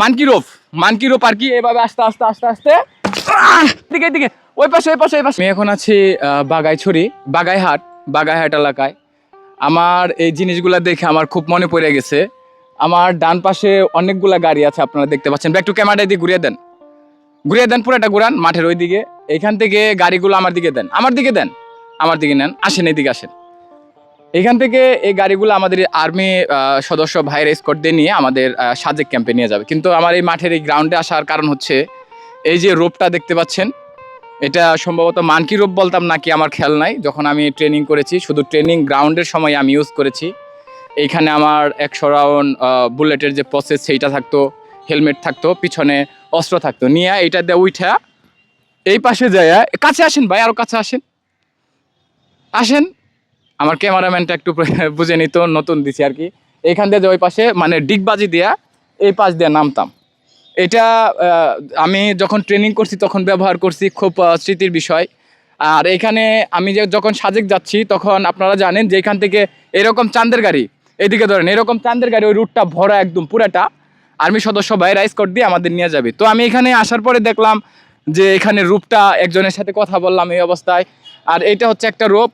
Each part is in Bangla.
মানকি রোপ মানকি রোপ আর কি, এভাবে আস্তে আস্তে আস্তে আস্তে! দিকে দিকে ওই পাশে ওই পাশে ওই পাশে। আমি এখন আছি বাগাইছড়ি, বাগাইহাট বাগাইহাট এলাকায়। আমার এই জিনিসগুলা দেখে আমার খুব মনে পড়ে গেছে। আমার ডান পাশে অনেকগুলা গাড়ি আছে, আপনারা দেখতে পাচ্ছেন। একটু ক্যামেরাটা দিয়ে ঘুরিয়ে দেন। ঘুরিয়ে দেন, পুরোটা ঘুরান, মাঠের ওই দিকে এখান থেকে গাড়িগুলো আমার দিকে দেন। আমার দিকে দেন, আমার দিকে নেন। আসেন, এদিকে আসেন। এখান থেকে এই গাড়িগুলো আমাদের আর্মি সদস্য ভাইয়ের দিয়ে নিয়ে আমাদের সাজেক ক্যাম্পে নিয়ে যাবে। কিন্তু আমার এই মাঠের এই গ্রাউন্ডে আসার কারণ হচ্ছে, এই যে রোপটা দেখতে পাচ্ছেন, এটা সম্ভবত মানকি রোপ বলতাম নাকি আমার খেয়াল নাই, যখন আমি ট্রেনিং করেছি, শুধু ট্রেনিং গ্রাউন্ডের সময় আমি ইউজ করেছি। এইখানে আমার একশো রাউন্ড বুলেটের যে প্রসেস সেইটা থাকতো হেলমেট থাকতো, পিছনে অস্ত্র থাকতো। নিয়ে এইটা দিয়ে উঠা এই পাশে যায় কাছে আসেন ভাই আরও কাছে আসেন। আসেন আমার ক্যামেরাম্যানটা একটু বুঝে নিত, নতুন দিছি আর কি। এইখান দিয়ে যে ওই পাশে মানে ডিগবাজি দিয়া এই পাশ দিয়ে নামতাম। এটা আমি যখন ট্রেনিং করছি, তখন ব্যবহার করছি খুব স্মৃতির বিষয়। আর এখানে আমি যে যখন সাজেক যাচ্ছি, তখন আপনারা জানেন যে এখান থেকে এরকম চাঁদের গাড়ি, এদিকে ধরেন, এরকম চাঁদের গাড়ি, ওই রুটটা ভরা একদম পুরাটা। আর্মি সদস্য ভাই রাইস কোড দিয়ে আমাদের নিয়ে যাবে। তো আমি এখানে আসার পরে দেখলাম যে এখানে রূপটা একজনের সাথে কথা বললাম এই অবস্থায়। আর এটা হচ্ছে একটা রোপ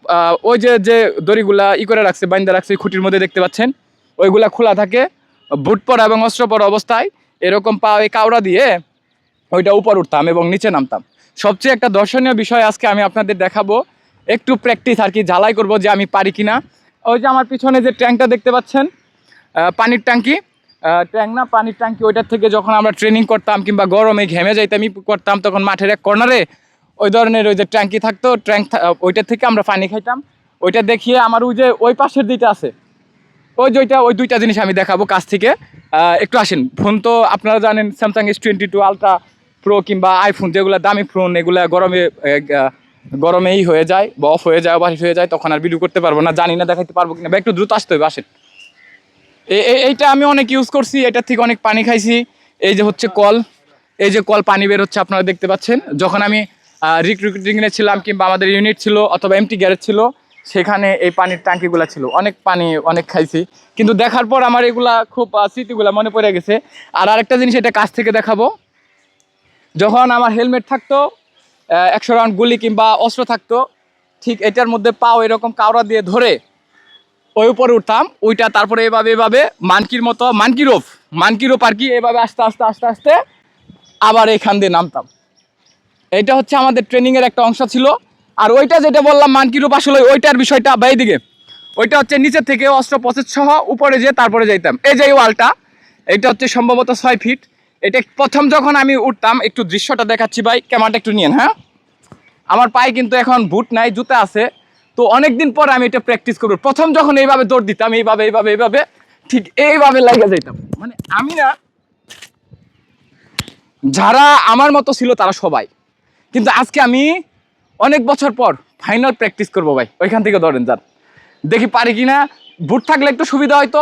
ওই যে যে দড়িগুলা ই করে রাখছে, বাইন্দা রাখছে ওই খুঁটির মধ্যে দেখতে পাচ্ছেন? ওইগুলা খোলা থাকে, বুট পরা এবং অস্ত্র পরা অবস্থায়। এরকম পা এই কাউরা দিয়ে ওইটা উপর উঠতাম এবং নিচে নামতাম। সবচেয়ে একটা দর্শনীয় বিষয় আজকে আমি আপনাদের দেখাবো। একটু প্র্যাকটিস আর কি জ্বালাই করব যে আমি পারি কিনা। ওই যে আমার পিছনে যে ট্যাঙ্কটা দেখতে পাচ্ছেন পানির ট্যাঙ্কি ট্যাঙ্ক না, পানির ট্যাঙ্কি ওইটার থেকে যখন আমরা ট্রেনিং করতাম কিংবা গরমে ঘেমে যাইতাম করতাম, তখন মাঠের এক কর্নারে ওই ধরনের ওই যে ট্যাঙ্কি থাকতো ট্যাঙ্ক ওইটার থেকে আমরা পানি খাইতাম। ওইটা দেখিয়ে আমার ওই যে ওই পাশের দিকটা আছে, ওই যে ওইটা, ওই দুইটা জিনিস আমি দেখাবো কাছ থেকে। একটু আসেন, ফোন তো আপনারা জানেন Samsung S twenty two ultra pro কিংবা আইফোন যেগুলো দামি ফোন, এগুলো গরমে গরমেই হয়ে যায় বা অফ হয়ে যায় বাহির হয়ে যায়, তখন আর ভিডিও করতে পারব না, জানি না, দেখাইতে পারব কিনা, বা একটু দ্রুত আসতে হবে, আসেন। এইটা আমি অনেক ইউজ করছি, এটার থেকে অনেক পানি খাইছি। এই যে হচ্ছে কল, এই যে কল পানি বের হচ্ছে আপনারা দেখতে পাচ্ছেন। যখন আমি রিক্রুটিংয়ে ছিলাম কিংবা আমাদের ইউনিট ছিল অথবা এমটি গ্যারেজ ছিল, সেখানে এই পানির ট্যাঙ্কিগুলো ছিল। অনেক পানি, অনেক খাইছি। কিন্তু দেখার পর আমার এগুলা খুব স্মৃতিগুলা মনে পড়ে গেছে। আর আরেকটা জিনিস এটা কাছ থেকে দেখাবো। যখন আমার হেলমেট থাকতো একশো রাউন্ড গুলি কিংবা অস্ত্র থাকতো, ঠিক এটার মধ্যে পাও এরকম কাওড়া দিয়ে ধরে ওই উপরে উঠতাম, ওইটা তারপরে এভাবে এভাবে, মানকির মতো, মানকি রোপ মানকি রোপ আর কি, এভাবে আস্তে আস্তে আস্তে আস্তে আবার এখান দিয়ে নামতাম। এটা হচ্ছে আমাদের ট্রেনিংয়ের একটা অংশ ছিল। আর ওইটা যেটা বললাম, মানকি আসলে ওইটার বিষয়টা বাই দিকে ওইটা হচ্ছে নিচের থেকে অস্ত্র প্রসেস সহ উপরে যেয়ে তারপরে যাইতাম। এই যে ওয়ালটা এটা হচ্ছে সম্ভবত ছয় ফিট। এটা প্রথম যখন আমি উঠতাম, একটু দৃশ্যটা দেখাচ্ছি ভাই, ক্যামেরাটা একটু নিয়েন হ্যাঁ? আমার পায়ে কিন্তু এখন বুট নাই, জুতা আছে। তো অনেকদিন পর আমি এটা প্র্যাকটিস করব। প্রথম যখন এইভাবে দৌড় দিতাম, এইভাবে এইভাবে এইভাবে, ঠিক এইভাবে লাগে যাইতাম। মানে আমি না, যারা আমার মতো ছিল তারা সবাই। কিন্তু আজকে আমি অনেক বছর পর ফাইনাল প্র্যাকটিস করব ভাই, ওইখান থেকে ধরেন যান। দেখি পারি কিনা বুট থাকলে একটু সুবিধা হয়তো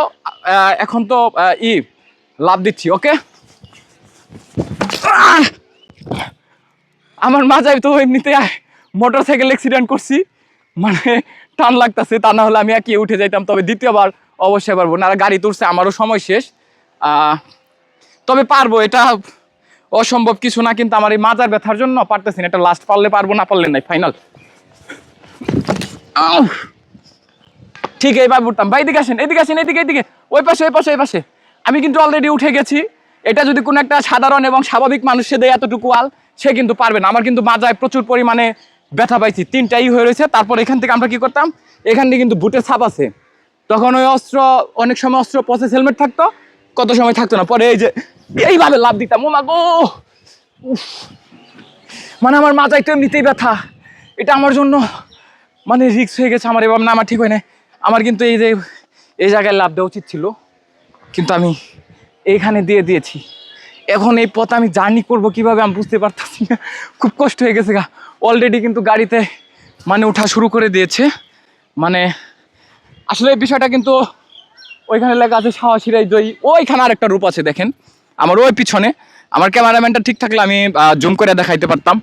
এখন তো ই লাভ দিচ্ছি, ওকে? আমার মাজায় তো এমনিতে মোটর সাইকেল অ্যাক্সিডেন্ট করছি। মানে টান লাগতেছে, তা না হলে আমি একই উঠে যাইতাম, তবে দ্বিতীয়বার অবশ্যই পারব। না গাড়ি তুলছে, আমারও সময় শেষ। তবে পারব, এটা অসম্ভব কিছু না, কিন্তু আমার এই মাজার ব্যথার জন্য পারতেছি না। এটা লাস্ট পারলে পারব, না পারলে নাই ফাইনাল ঠিক এইভাবে উঠতাম। ভাই, এদিকে আসেন এদিকে আসেন, এদিকে এদিকে। ওই পাশে ওই পাশে ওই পাশে। আমি কিন্তু অলরেডি উঠে গেছি। এটা যদি কোনো একটা সাধারণ এবং স্বাভাবিক মানুষে দেয় এতটুকু আল, সে কিন্তু পারবে না। আমার কিন্তু মাজায় প্রচুর পরিমাণে ব্যথা পাইছি, তিনটাই হয়ে রয়েছে। তারপর এখান থেকে আমরা কি করতাম? এখান থেকে কিন্তু বুটের ছাপ আছে। তখন ওই অস্ত্র, অনেক সময় অস্ত্র পচে হেলমেট থাকতো, কত সময় থাকতো না। পরে এই যে, এইভাবে লাভ দিতাম। ও মা গো। মানে আমার মাথায় তো এমনিতেই ব্যথা। এটা আমার জন্য মানে রিক্স হয়ে গেছে আমার এবার না, আমার ঠিক হয় না আমার কিন্তু এই যে, এই জায়গায় লাভ দেওয়া উচিত ছিল। কিন্তু আমি এইখানে দিয়ে দিয়েছি। এখন এই পথ আমি জার্নি করব কীভাবে আমি বুঝতে পারতাছি না। খুব কষ্ট হয়ে গেছে গা। অলরেডি কিন্তু গাড়িতে মানে ওঠা শুরু করে দিয়েছে। মানে আসলে এই বিষয়টা কিন্তু ওইখানে লেখা আছে সাহসীরাই জয়ী ওইখানে আরেকটা রূপ আছে দেখেন। আমার ওই পিছনে। আমার ক্যামেরাম্যানটা ঠিক থাকলে আমি জুম করে দেখাইতে পারতাম।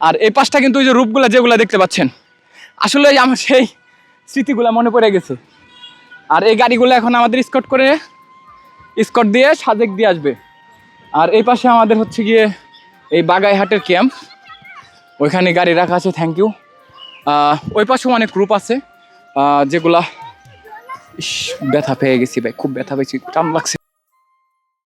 আর এই পাশটা কিন্তু ওই যে রূপগুলো যেগুলো দেখতে পাচ্ছেন। আসলে আমার সেই স্মৃতিগুলো মনে পড়ে গেছে। আর এই গাড়িগুলো এখন আমাদের স্কট করে, স্কট দিয়ে সাজেক দিয়ে আসবে। আর এই পাশে আমাদের হচ্ছে গিয়ে এই বাগাইহাটের ক্যাম্প। ওইখানে গাড়ি রাখা আছে থ্যাংক ইউ ওই পাশেও অনেক গ্রুপ আছে যেগুলা ব্যথা পেয়ে গেছি ভাই, খুব ব্যথা পেয়েছি টান লাগছে